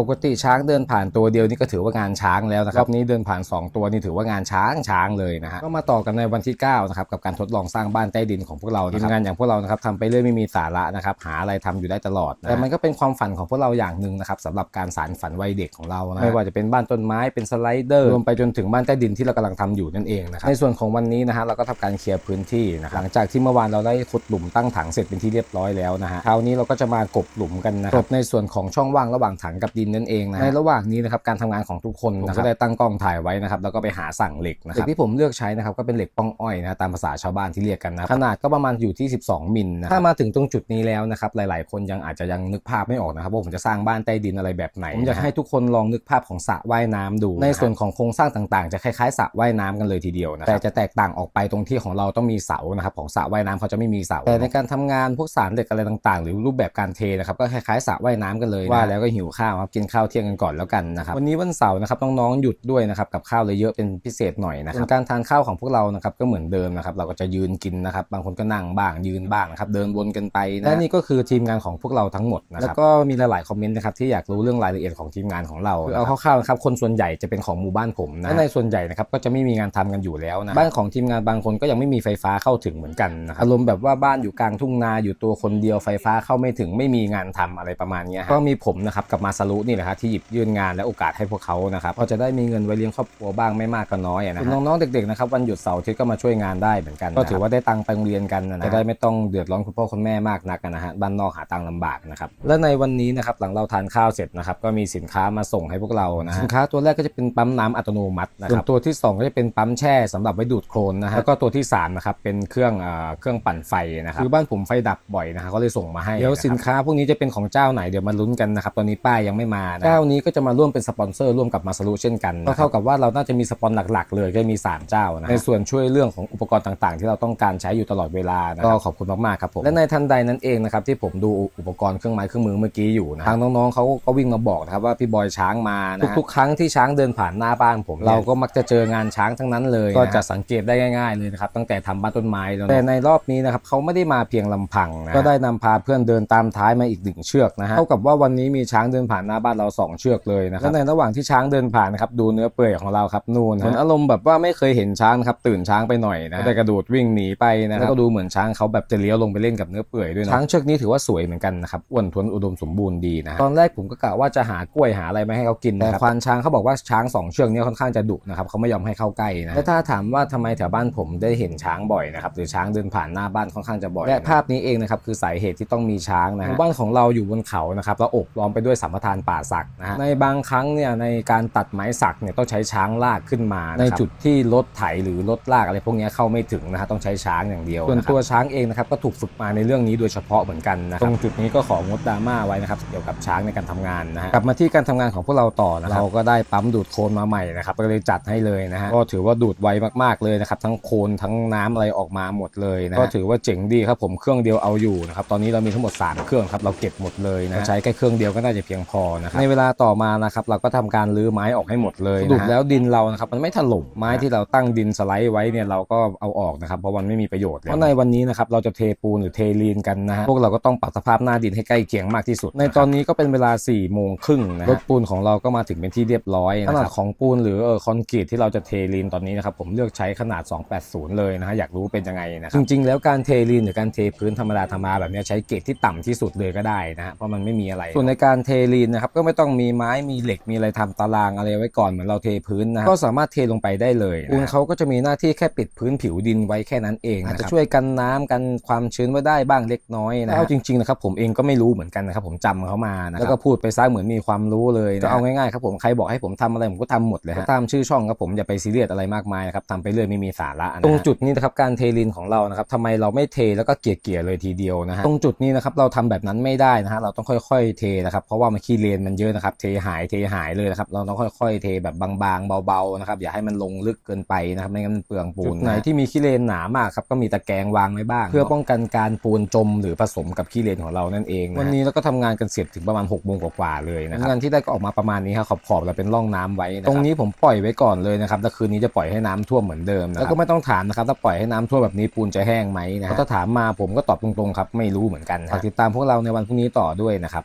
ปกติช้างเดินผ่านตัวเดียวนี่ก็ถือว่างานช้างแล้วนะครับรอบนี้เดินผ่าน 2 ตัวนี่ถือว่างานช้างช้างเลยนะฮะก็มาต่อกันในวันที่9นะครับกับการทดลองสร้างบ้านใต้ดินของพวกเราทีมงานอย่างพวกเรานะครับทำไปเรื่อยไม่มีสาระนะครับหาอะไรทำอยู่ได้ตลอดนะแต่มันก็เป็นความฝันของพวกเราอย่างหนึ่งนะครับสำหรับการสานฝันวัยเด็กของเรานะไม่ว่าจะเป็นบ้านต้นไม้เป็นสไลเดอร์รวมไปจนถึงบ้านใต้ดินที่เรากำลังทำอยู่นั่นเองนะครับในส่วนของวันนี้นะฮะเราก็ทำการเคลียร์พื้นที่นะครับหลังจากที่เมื่อวานเราได้ขุดหลุมตั้งถังเสร็จเป็นที่เรียบร้อยแล้วนะฮะคราวนี้เราก็จะมากบหลุมกันนะครับกบในส่วนของช่องว่างระหว่างถังกับดินนั่นเองนะในระหว่างนี้นะครับการทำงานของทุกคนนะครับก็ได้ตั้งกล้องถ่ายไว้นะครับแล้วก็ไปหาสั่งเหล็กนะครับเหล็กที่ผมเลือกใช้นะครับก็เป็นเหล็กป้องอ้อยนะตามภาษาชาวบ้านที่เรียกกันนะขนาดก็ประมาณอยู่ที่ 12 มิลนะถ้ามาถึงตรงจุดนี้แล้วนะครับหลาย ๆ คนยังอาจจะยังนึกภาพไม่ออกนะครับว่าผมจะสร้างบ้านใต้ดินอะไรแบบไหนผมอยากให้ทุกคนลองนึกภาพของสระว่ายน้ำดู ในส่วนของโครงสร้างต่าง ๆ จะคล้ายๆสระว่ายน้ำกันเลยทีเดียวนะแต่จะแตกต่างออกไปตรงที่ของเราต้องมีเสานะครับของสระว่ายน้ำเขาจะไม่มีเสาแต่ในการทำงานพวกสารเหล็กอะไรต่าง ๆ หรือรูปแบบการเทนะครับก็คล้ายๆสระว่ายน้ำกันเลยว่าแล้วก็หิวข้าวครับกินข้าวเที่ยงกันก่อนแล้วกันนะครับวันนี้วันเสาร์นะครับน้องๆหยุดด้วยนะครับกับข้าวเลยเยอะเป็นพิเศษหน่อยนะครับการทานข้าวของพวกเรานะครับก็เหมือนเดิมนะครับเราก็จะยืนกินนะครับบางคนก็นั่งบ้างยืนบ้างนะครับเดินวนกันไปนะและนี่ก็คือทีมงานของพวกเราทั้งหมดนะครับแล้วก็มีหลายๆคอมเมนต์นะครับที่อยากรู้เรื่องรายละเอียดของทีมงานของเราคือเอาคร่าวๆนะครับคนส่วนใหญ่จะเป็นของหมู่บ้านผมนะและในส่วนใหญ่นะครับก็จะไม่มีงานทำกันอยู่แล้วนะบ้านของทีมงานบางคนก็ยังไม่มีไฟฟ้าเข้าถึงเหมือนกันนะครับอารมณ์แบบว่าบ้านอยู่กลางทุ่งนาอยู่ตัวคนเดียวไฟฟ้าเข้าไม่ถึงไม่มีงานทำอะไรประมาณเนี้ยฮะก็มีผมนะครับกับมาซารุนี่แหละครับที่หยิบยื่นงานและโอกาสให้พวกเขานะครับพอจะได้มีเงินไว้เลี้ยงครอบครัวบ้างไม่มากก็น้อยอะนะฮะส่วนน้องๆเด็กๆนะครับวันหยุดเสาร์อาทิตย์ก็มาช่วยงานได้เหมือนกันก็ถือว่าได้ตังค์ไปโรงเรียนกันนะนะจะได้ไม่ต้องเดือดร้อนคุณพ่อคุณแม่มากนักนะฮะบ้านนอกหาตังค์ลำบากนะครับและในวันนี้นะครับหลังเราทานข้าวเสร็จนะครับก็มีสินค้ามาส่งให้พวกเรานะฮะสินค้าตัวแรกก็จะเป็นปั๊มน้ำอัตโนมัตินะครับส่วนตัวที่สองก็จะเป็นปั๊มแช่สำหรับไว้ดูดโคลนนะฮะแล้วก็ตัวที่สามนะครับเป็นเครื่องเอ่อเครื่องปั่นไฟนะครับคือบ้านผมไฟดับบ่อยนะฮะก็เลยส่งมาให้เดี๋ยวสินค้าพวกนี้จะเป็นของเจ้าไหนเดี๋ยวมาลุ้นกันนะครับตอนนี้ป้ายยังไม่มานะเจ้านี้ก็จะมาร่วมเป็นสปอนเซอร์ร่วมกับมาสรุเช่นกันก็เท่ากับว่าเราน่าจะมีสปอนหลักๆ เลยก็มีสามเจ้านะในส่วนช่วยเรื่องของอุปกรณ์ต่างๆ ที่เราต้องการใช้อยู่ตลอดเวลานะก็ขอบคุณมากๆครับผมและในทันใดนั้นเองนะครับที่ผมดูอุปกรณ์เครื่องไม้เครื่องมือเมื่อกี้อยู่นะทางน้องๆเขาก็วิ่งมาบอกนะครับว่าพี่บอยช้างมานะทุกๆครั้งที่ช้างเดินผ่านหน้าบ้านผม เราก็มักจะเจองานช้างทั้งนั้นเลย ก็จะสังเกตได้ง่ายๆเลยนะครับตั้งแต่ทำบ้านต้นไม้แล้วแต่ในรอบนี้นะครับเขาไม่ได้มาเพียงลำพังนะก็ได้นำพาเพื่อนเดินตามท้ายมาอีกหนึ่งเชือกนะฮะเท่ากับว่าวันนี้มีช้างเดินผ่านหน้าบ้านเราสองเชือกเลยนะครับและในระหว่างที่ช้างเดินผ่านนะครับดูเนื้อเปื่อยของเราครับนู่นเหมือนอารมณ์แบบว่าไม่เคยเห็นช้างนะครับตื่นช้างไปหน่อยนะได้กระโดดวิ่งหนีไปนะแล้วก็ดูเหมือนช้างเขาแบบจะเลี้ยวลงไปเล่นกับเนื้อเปื่อยด้วยนะช้างเชือกนี้ถือว่าสวยเหมือนกันนะครับอ้วนท้วนอุดมสมบูรณ์ดีนะตอนแรกผมก็กะว่าจะหากล้วยหาอะไรมาให้เขากินแต่ควานช้างเขาบอกว่าช้างสองเชือกนี้ค่อนข้างจะดุนะครับเขาไม่ยอมให้เข้าใกล้นะและถ้าถามว่าทำไมแถวบ้านผมได้เห็นช้างบ่อยนะครับหรือช้างเดินผ่านหน้าบ้านค่อนข้างจะบ่อยและภาพนี้เองนะครับคือสาเหตุที่ต้องมีช้างนะหมู่บ้านของเราอยู่บนเขานะครับแล้วโอบล้อมไปด้วยสัมปทานป่าสักนะฮะในบางครั้งเนี่ยในการตัดไม้สักเนี่ยต้องใช้ช้างลากขึ้นมา ในจุดที่รถไถหรือรถลากอะไรพวกนี้เข้าไม่ถึงนะฮะต้องใช้ช้างอย่างเดียวส่วนตัวช้างเองนะครับก็ถูกฝึกมาในเรื่องนี้โดยเฉพาะเหมือนกันนะครับตรงจุดนี้ก็ของดดราม่าไว้นะครับเกี่ยวกับช้างในการทำงานนะฮะกลับมาที่การทำงานของพวกเราต่อนะครับเราก็ได้ปั๊มดูดโคลนมาใหม่นะครับก็เลยจัดให้เลยนะฮะก็ถือว่าดูดไวมากๆเลยนะครับทั้งโคลนทั้งน้ำอะไรออกมาหมดเลยนะก็ถือว่าเจ๋งดีครับผมเครื่องเดียวเอาอยู่นะครับตอนนี้เรามีทั้งหมด 3 เครื่องครับเราเก็บหมดเลยนะใช้แค่เครื่องเดียวก็น่าจะเพียงพอนะครับในเวลาต่อมานะครับเราก็ทำการรื้อไม้ออกให้หมดเลยดูดแล้วดินเรานะครับมันไม่ถล่มไม้ที่เราตั้งดินสไลด์ไว้เนี่ยเราก็เอาออกนะครับเพราะมันไม่มีประโยชน์เพราะในวันนี้นะครับเราจะเทปูนหรือเทลีนกันนะฮะพวกเราก็ต้องปรับสภาพหน้าดินให้ใกล้เคียงมากที่สุด ในตอนนี้ก็เป็นเวลา4ี่โมงครึ่งนะรถปูนของเราก็มาถึงเป็นที่เรียบร้อยขนาดของปูนหรือเออคอนกรีตที่เราจะเทลีนตอนนี้นะครับผมเลือกใช้ขนาด 280 เลยนะฮะอยากรู้เป็นยังไงนะครับจริงๆ แล้วการเทลีนหรือการเทพื้นธรรมดาธรรมดาแบบนี้ใช้เกรดที่ต่ำที่สุดเลยก็ได้นะฮะเพราะมันไม่มีอะไร ส่วนในการเทลีนนะครับก็ไม่ต้องมีไม้มีเหล็กมีอะไรทำตารางอะไรไว้ก่อนเหมือนเราเทพื้นนะก็สามารถเทลงไปได้เลยปูนเขาก็จะมีหน้าที่แค่ปิดพื้นผิวดินไว้แค่นั้นเองนะจะช่วยกันน้ำกันความชื้นไว้ได้บ้างเล็กน้อยนะเอาจริงๆนะครับผมเองก็ไม่รู้เหมือนกันนะครับผมจำเขามานะแล้วก็พูดไปซะเหมือนมีความรู้เลยก็เอาง่ายๆครับผมใครบอกให้ผมทำอะไรผมก็ทำหมดเลยฮะตามชื่อช่องครับผมอย่าไปซีเรียสอะไรมากมายนะครับทำไปเรื่อยไม่มีสาระนะตรงจุดนี้นะครับการเทลินของเรานะครับทำไมเราไม่เทแล้วก็เกลี่ยๆเลยทีเดียวนะฮะตรงจุดนี้นะครับเราทำแบบนั้นไม่ได้นะฮะเราต้องค่อย ๆ เทนะครับเพราะว่ามันขี้เลนมันเยอะนะครับ เทหายเทหายเลยนะครับ เราต้องค่อยๆ เทแบบบางๆเบาๆนะครับอย่าให้มันลงลึกเกินไปนะครับไม่งั้นมันเปลืองปูนไหนที่มีขี้เลนหนามากครับก็มีตะแกรงวางไว้บ้าง เพื่อป้องกันการปูนจมหรือผสมกับขี้เลนของเรานั่นเองวันนี้เราก็ทำงานกันเสร็จถึงประมาณ6กโมงกว่าๆเลยนะครับงานที่ได้ก็ออกมาประมาณนี้ครับขอบๆเราเป็นร่องน้ำไว้นะตรงนี้ผมปล่อยไว้ก่อนเลยนะครับแล้วคืนนี้จะปล่อยให้น้ำท่วมเหมือนเดิมนะแล้วก็ไม่ต้องถามนะครับถ้าปล่อยให้น้ำท่วมแบบนี้ปูนจะแห้งไหมนะถ้าถามมาผมก็ตอบตรงๆครับไม่รู้เหมือนกันฝากติดตามพวกเราในวันพรุ่งนี้ต่อด้วยนะครับ